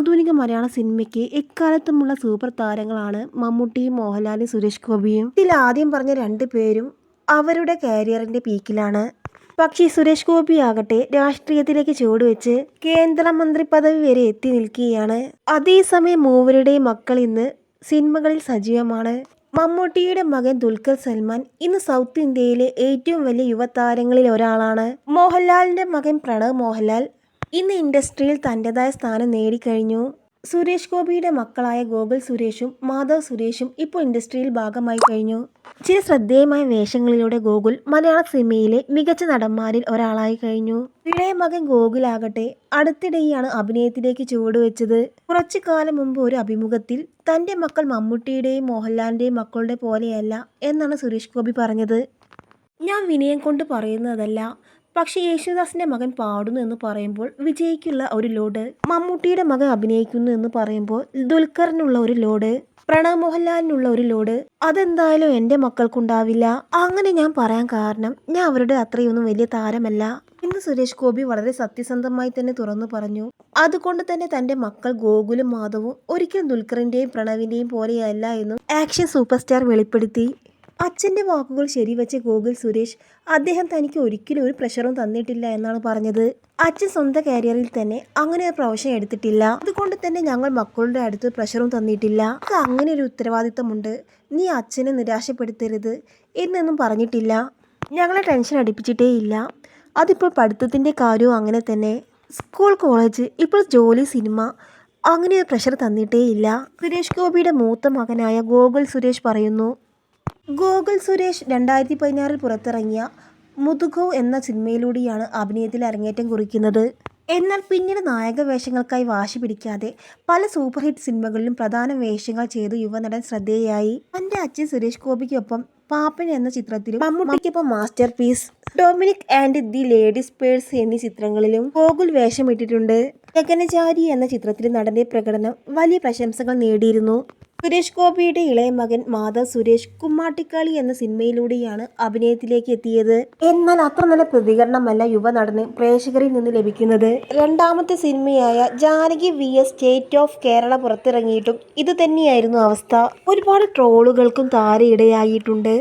ആധുനിക മലയാള സിനിമയ്ക്ക് എക്കാലത്തുമുള്ള സൂപ്പർ താരങ്ങളാണ് മമ്മൂട്ടിയും മോഹൻലാലും സുരേഷ് ഗോപിയും. ഇതിൽ ആദ്യം പറഞ്ഞ രണ്ടു പേരും അവരുടെ കരിയറിന്റെ പീക്കിലാണ്. പക്ഷേ സുരേഷ് ഗോപി ആകട്ടെ രാഷ്ട്രീയത്തിലേക്ക് ചുവടുവെച്ച് കേന്ദ്രമന്ത്രി പദവി വരെ എത്തി നിൽക്കുകയാണ്. അതേസമയം മൂവരുടെയും മക്കൾ ഇന്ന് സിനിമകളിൽ സജീവമാണ്. മമ്മൂട്ടിയുടെ മകൻ ദുൽഖർ സൽമാൻ ഇന്ന് സൗത്ത് ഇന്ത്യയിലെ ഏറ്റവും വലിയ യുവതാരങ്ങളിൽ ഒരാളാണ്. മോഹൻലാലിന്റെ മകൻ പ്രണവ് മോഹൻലാൽ ഇന്ന് ഇൻഡസ്ട്രിയിൽ തന്റെതായ സ്ഥാനം നേടിക്കഴിഞ്ഞു. സുരേഷ് ഗോപിയുടെ മക്കളായ ഗോകുൽ സുരേഷും മാധവ് സുരേഷും ഇപ്പോൾ ഇൻഡസ്ട്രിയിൽ ഭാഗമായി കഴിഞ്ഞു. ചില ശ്രദ്ധേയമായ വേഷങ്ങളിലൂടെ ഗോകുൽ മലയാള സിനിമയിലെ മികച്ച നടന്മാരിൽ ഒരാളായി കഴിഞ്ഞു. ഇളയ മകൻ ഗോകുലാകട്ടെ അടുത്തിടെയാണ് അഭിനയത്തിലേക്ക് ചുവടുവെച്ചത്. കുറച്ചു കാലം മുമ്പ് ഒരു അഭിമുഖത്തിൽ തന്റെ മക്കൾ മമ്മൂട്ടിയുടെയും മോഹൻലാലിന്റെയും മക്കളുടെ പോലെയല്ല എന്നാണ് സുരേഷ് ഗോപി പറഞ്ഞത്. ഞാൻ വിനയം കൊണ്ട് പറയുന്നതല്ല. പക്ഷേ യേശുദാസിന്റെ മകൻ പാടുന്നു എന്ന് പറയുമ്പോൾ വിജയ്ക്കുള്ള ഒരു ലോഡ് മമ്മൂട്ടിയുടെ മകൻ അഭിനയിക്കുന്നു എന്ന് പറയുമ്പോൾ ദുൽഖറിനുള്ള ഒരു ലോഡ് പ്രണവ് മോഹൻലാലിനുള്ള ഒരു ലോഡ് അതെന്തായാലും എന്റെ മക്കൾക്കുണ്ടാവില്ല. അങ്ങനെ ഞാൻ പറയാൻ കാരണം ഞാൻ അവരുടെ അത്രയൊന്നും വലിയ താരമല്ല ഇന്ന് സുരേഷ് ഗോപി വളരെ സത്യസന്ധമായി തന്നെ തുറന്നു പറഞ്ഞു. അതുകൊണ്ട് തന്നെ തന്റെ മക്കൾ ഗോകുലും മാധവും ഒരിക്കലും ദുൽഖറിന്റെയും പ്രണവിന്റെയും പോലെയല്ല എന്നും ആക്ഷൻ സൂപ്പർ സ്റ്റാർ വെളിപ്പെടുത്തി. അച്ഛന്റെ വാക്കുകൾ ശരിവെച്ച ഗോകുൽ സുരേഷ് അദ്ദേഹം തനിക്ക് ഒരിക്കലും ഒരു പ്രഷറും തന്നിട്ടില്ല എന്നാണ് പറഞ്ഞത്. അച്ഛൻ സ്വന്തം കരിയറിൽ തന്നെ അങ്ങനെ ഒരു പ്രൊഫഷൻ എടുത്തിട്ടില്ല. അതുകൊണ്ട് തന്നെ ഞങ്ങൾ മക്കളുടെ അടുത്ത് പ്രഷറും തന്നിട്ടില്ല. അത് അങ്ങനെ ഒരു ഉത്തരവാദിത്തമുണ്ട്. നീ അച്ഛനെ നിരാശപ്പെടുത്തരുത് എന്നൊന്നും പറഞ്ഞിട്ടില്ല. ഞങ്ങളെ ടെൻഷൻ അടിപ്പിച്ചിട്ടേ ഇല്ല. അതിപ്പോൾ പഠിത്തത്തിന്റെ കാര്യവും അങ്ങനെ തന്നെ. സ്കൂൾ കോളേജ് ഇപ്പോൾ ജോലി സിനിമ അങ്ങനെ ഒരു പ്രഷർ തന്നിട്ടേ ഇല്ല. സുരേഷ് ഗോപിയുടെ മൂത്ത മകനായ ഗോകുൽ സുരേഷ് പറയുന്നു ഗോകുൽ സുരേഷ് രണ്ടായിരത്തി പതിനാറിൽ പുറത്തിറങ്ങിയ മുതുകോ എന്ന സിനിമയിലൂടെയാണ് അഭിനയത്തിൽ അരങ്ങേറ്റം കുറിക്കുന്നത്. എന്നാൽ പിന്നീട് നായക വേഷങ്ങൾക്കായി വാശി പിടിക്കാതെ പല സൂപ്പർ ഹിറ്റ് സിനിമകളിലും പ്രധാന വേഷങ്ങൾ ചെയ്ത് യുവനടൻ ശ്രദ്ധേയായി. തന്റെ അച്ഛൻ സുരേഷ് ഗോപിക്കൊപ്പം പാപ്പൻ എന്ന ചിത്രത്തിലും മമ്മൂട്ടിക്കൊപ്പം masterpiece Dominic and the ladies purse എന്നീ ചിത്രങ്ങളിലും ഗോകുൽ വേഷമിട്ടിട്ടുണ്ട്. ഗഗനചാരി എന്ന ചിത്രത്തിൽ നടന്റെ പ്രകടനം വലിയ പ്രശംസകൾ നേടിയിരുന്നു. സുരേഷ് ഗോപിയുടെ ഇളയ മകൻ മാധവ് സുരേഷ് കുമ്മാട്ടിക്കാളി എന്ന സിനിമയിലൂടെയാണ് അഭിനയത്തിലേക്ക് എത്തിയത്. എന്നാൽ അത്ര നല്ല പ്രതികരണമല്ല യുവനടന് പ്രേക്ഷകരിൽ നിന്ന് ലഭിക്കുന്നത്. രണ്ടാമത്തെ സിനിമയായ Janaki V S state of Kerala പുറത്തിറങ്ങിയിട്ടും ഇത് തന്നെയായിരുന്നു അവസ്ഥ. ഒരുപാട് ട്രോളുകൾക്കും താരയിടയായിട്ടുണ്ട്.